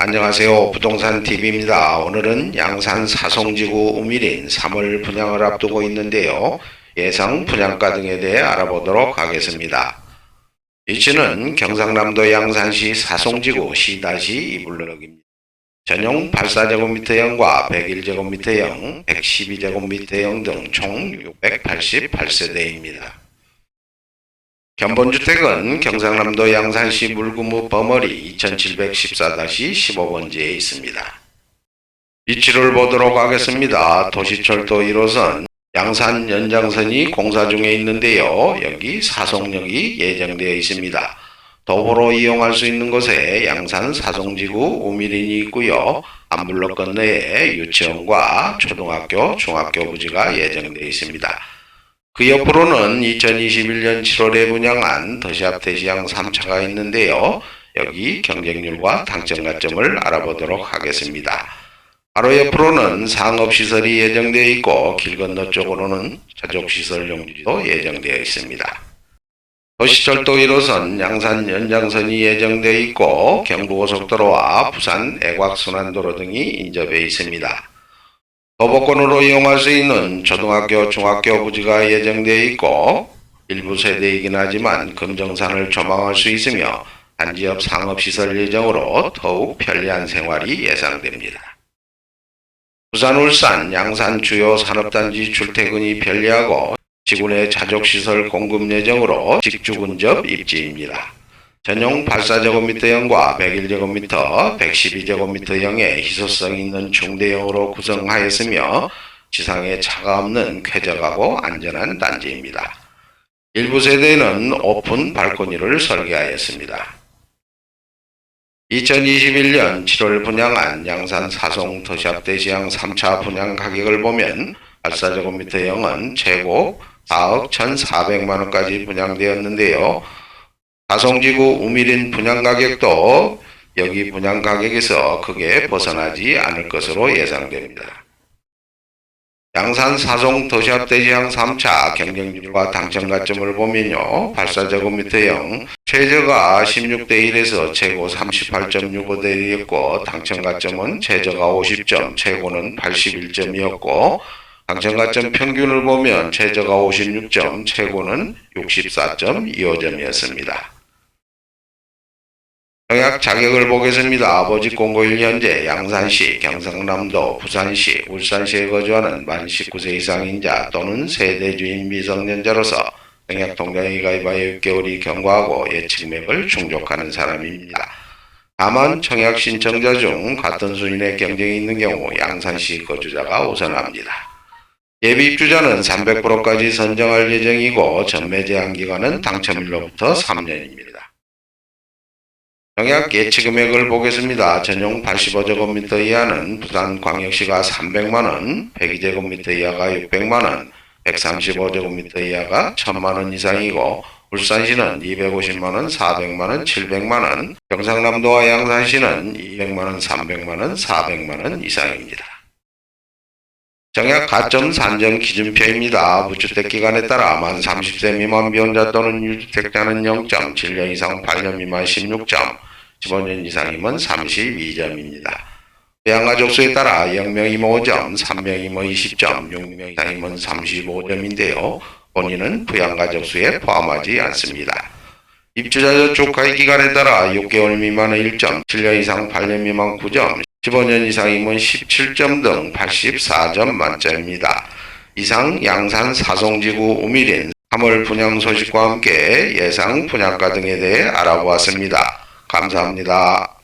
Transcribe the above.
안녕하세요. 부동산 TV입니다. 오늘은 양산 사송지구 우밀인 3월 분양을 앞두고 있는데요. 예상 분양가 등에 대해 알아보도록 하겠습니다. 위치는 경상남도 양산시 사송지구 C-2 블럭입니다. 전용 84제곱미터형과 101제곱미터형, 112제곱미터형 등 총 688세대입니다. 견본주택은 경상남도 양산시 물구무 버머리 2714-15번지에 있습니다. 위치를 보도록 하겠습니다. 도시철도 1호선 양산 연장선이 공사 중에 있는데요. 여기 사송역이 예정되어 있습니다. 도보로 이용할 수 있는 곳에 양산 사송지구 우밀인이 있고요. 안블럭 건너에 유치원과 초등학교, 중학교 부지가 예정되어 있습니다. 그 옆으로는 2021년 7월에 분양한 더샵 대시양 3차가 있는데요. 여기 경쟁률과 당첨 가점을 알아보도록 하겠습니다. 바로 옆으로는 상업시설이 예정되어 있고 길 건너 쪽으로는 자족시설 용지도 예정되어 있습니다. 도시철도 1호선 양산 연장선이 예정되어 있고 경부고속도로와 부산 애곽순환도로 등이 인접해 있습니다. 도보권으로 이용할 수 있는 초등학교, 중학교 부지가 예정되어 있고 일부 세대이긴 하지만 금정산을 조망할 수 있으며 단지업 상업시설 예정으로 더욱 편리한 생활이 예상됩니다. 부산, 울산, 양산 주요 산업단지 출퇴근이 편리하고 지구 내 자족시설 공급 예정으로 직주 근접 입지입니다. 전용 84제곱미터형과 101제곱미터, 112제곱미터형의 희소성 있는 중대형으로 구성하였으며 지상에 차가 없는 쾌적하고 안전한 단지입니다. 일부 세대는 오픈 발코니를 설계하였습니다. 2021년 7월 분양한 양산 사송 더샵 대시양 3차 분양 가격을 보면 84제곱미터형은 최고 4억 1,400만원까지 분양되었는데요. 사송지구 우밀인 분양 가격도 여기 분양 가격에서 크게 벗어나지 않을 것으로 예상됩니다. 양산 사송 더샵 대시양 3차 경쟁률과 당첨 가점을 보면요. 84제곱미터형 최저가 16대 1에서 최고 38.65대 1이었고 당첨 가점은 최저가 50점, 최고는 81점이었고 당첨 가점 평균을 보면 최저가 56점, 최고는 64.25점이었습니다. 청약 자격을 보겠습니다. 아버지 공고일 현재 양산시, 경상남도, 부산시, 울산시에 거주하는 만 19세 이상인 자 또는 세대주인 미성년자로서 청약 통장에 가입하여 6개월이 경과하고 예측맥을 충족하는 사람입니다. 다만 청약 신청자 중 같은 수준의 경쟁이 있는 경우 양산시 거주자가 우선합니다. 예비 입주자는 300%까지 선정할 예정이고 전매 제한 기간은 당첨일로부터 3년입니다. 청약 예치 금액을 보겠습니다. 전용 85제곱미터 이하는 부산광역시가 300만원, 102제곱미터 이하가 600만원, 135제곱미터 이하가 1000만원 이상이고 울산시는 250만원, 400만원, 700만원, 경상남도와 양산시는 200만원, 300만원, 400만원 이상입니다. 정약 가점 산정 기준표입니다. 무주택 기간에 따라 만 30세 미만 비혼자 또는 유주택자는 0점, 7년 이상 8년 미만 16점, 15년 이상이면 32점입니다. 부양가족 수에 따라 0명이면 5점, 3명이면 20점, 6명 이상이면 35점인데요. 본인은 부양가족 수에 포함하지 않습니다. 입주자 저축하의 기간에 따라 6개월 미만은 1점, 7년 이상 8년 미만 9점, 15년 이상이면 17점 등 84점 만점입니다. 이상 양산 사송지구 우밀인 3월 분양 소식과 함께 예상 분양가 등에 대해 알아보았습니다. 감사합니다.